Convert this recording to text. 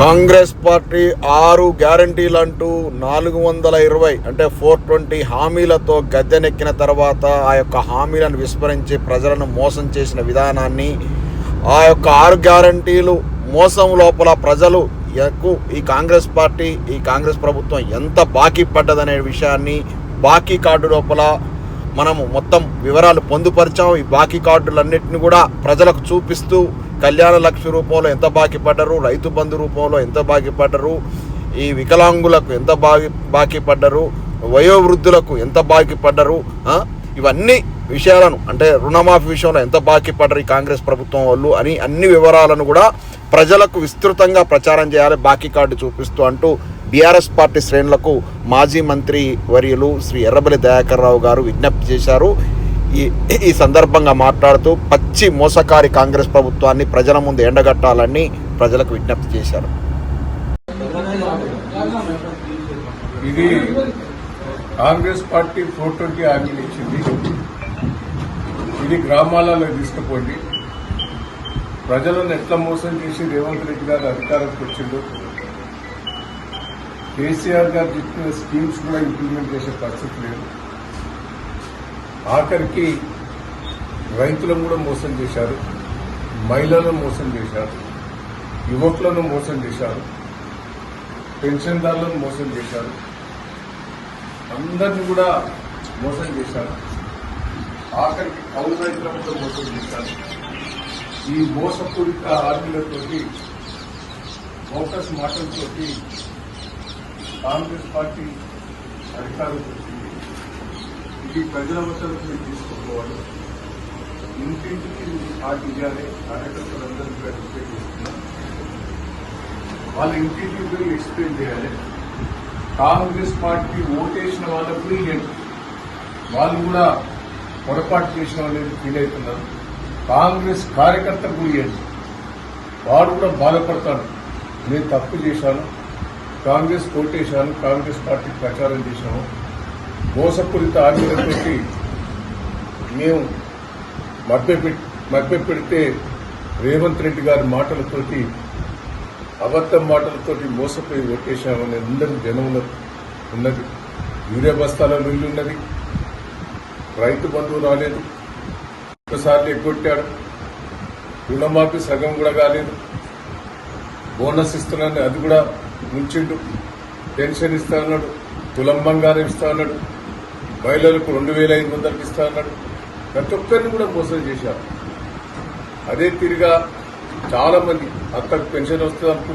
Congress party ఆరు గ్యారంటీలు అంటూ నాలుగు వందల ఇరవై అంటే ఫోర్ ట్వంటీ హామీలతో గద్దెనెక్కిన తర్వాత ఆ యొక్క హామీలను విస్మరించి ప్రజలను మోసం చేసిన విధానాన్ని ఆ యొక్క ఆరు గ్యారంటీలు మోసం లోపల ప్రజలు ఎక్కువ ఈ కాంగ్రెస్ పార్టీ ఈ కాంగ్రెస్ ప్రభుత్వం ఎంత బాకీ పడ్డదనే విషయాన్ని బాకీ కార్డు లోపల మనము మొత్తం వివరాలు పొందుపరిచాం. ఈ బాకీ కార్డులన్నింటిని కూడా ప్రజలకు చూపిస్తూ కళ్యాణ లక్ష్మి రూపంలో ఎంత బాకీ పడ్డరు? రైతు బంధు రూపంలో ఎంత బాకీ పడ్డరు? ఈ వికలాంగులకు ఎంత బాకీ బాకీ పడ్డరు? వయోవృద్ధులకు ఎంత బాకీ పడ్డరు? ఇవన్నీ విషయాలను అంటే రుణమాఫీ విషయంలో ఎంత బాకీ పడ్డరు ఈ కాంగ్రెస్ ప్రభుత్వం వాళ్ళు అని అన్ని వివరాలను కూడా ప్రజలకు విస్తృతంగా ప్రచారం చేయాలి బాకీ కార్డు చూపిస్తూ అంటూ బీఆర్ఎస్ పార్టీ శ్రేణులకు మాజీ మంత్రి వర్యులు శ్రీ ఎర్రబలి దయాకర్ రావు గారు విజ్ఞప్తి చేశారు. ఈ ఈ సందర్భంగా మాట్లాడుతూ పచ్చి మోసకారి కాంగ్రెస్ ప్రభుత్వాన్ని ప్రజల ముందు ఎండగట్టాలని ప్రజలకు విజ్ఞప్తి చేశారు. ఇది కాంగ్రెస్ పార్టీ ఫోర్ ట్వంటీ హామీలు ఇచ్చింది. ఇది గ్రామాలలో తీసుకుపోండి. ప్రజలను ఎట్లా మోసం చేసి రేవంత్ రెడ్డి గారు అధికారంకి వచ్చిందో కేసీఆర్ గారు చెప్పిన స్కీమ్స్ కూడా ఇంప్లిమెంట్ చేసే పరిస్థితి లేదు. ఆఖరికి రైతులను కూడా మోసం చేశారు మహిళలను మోసం చేశారు యువకులను మోసం చేశారు పెన్షన్దారులను మోసం చేశారు అందరిని కూడా మోసం చేశారు ఆఖరికి కౌలు రైతులను కూడా మోసం చేశారు. ఈ మోసపూరిత ఆర్మీలతోటి ఫోకస్ మాటలతోటి కాంగ్రెస్ పార్టీ అధికారంలోకి ఈ ప్రజల వద్దకు మీరు ఇంటింటికి ఆ పార్టీ కార్యకర్తలందరికీ కూడా చేస్తున్నాం వాళ్ళ ఇంటింటికి పోయి ఎక్స్ప్లెయిన్ చేయాలి. కాంగ్రెస్ పార్టీ ఓటేసిన వాళ్ళకు కూడా ఇవ్వండి వాళ్ళు కూడా పొరపాటు చేసిన వాళ్ళు ఫీల్ అవుతున్నారు. కాంగ్రెస్ కార్యకర్తకు కూడా ఇవ్వండి వాడు కూడా బాధపడతాడు. నేను తప్పు చేశాను. కాంగ్రెస్ ఓటేశాను కాంగ్రెస్ పార్టీ ప్రచారం చేశాము మోసపూరిత హామీలతోటి మేము మభ్యపెట్టి మభ్యపెడితే రేవంత్ రెడ్డి గారి మాటలతోటి అబద్ధం మాటలతోటి మోసపోయి ఓటేశామని అందరి జనంలో ఉన్నది. యూరియా బస్తాల బిల్లు ఉన్నది. రైతు బంధువు రాలేదు. ఒకసారి ఎగ్గొట్టాడు రుణమాఫీ సగం కూడా కాలేదు. బోనస్ ఇస్తున్నాను అది కూడా ఉంచిండు పెన్షన్ ఇస్తా అన్నాడు తులం బంగారం ఇస్తా అన్నాడు మహిళలకు రెండు వేల ఐదు వందలకు ఇస్తా అన్నాడు. ప్రతి ఒక్కరిని కూడా మోసం చేశారు. అదే తిరిగా చాలా మంది అత్తకు పెన్షన్ వస్తుంది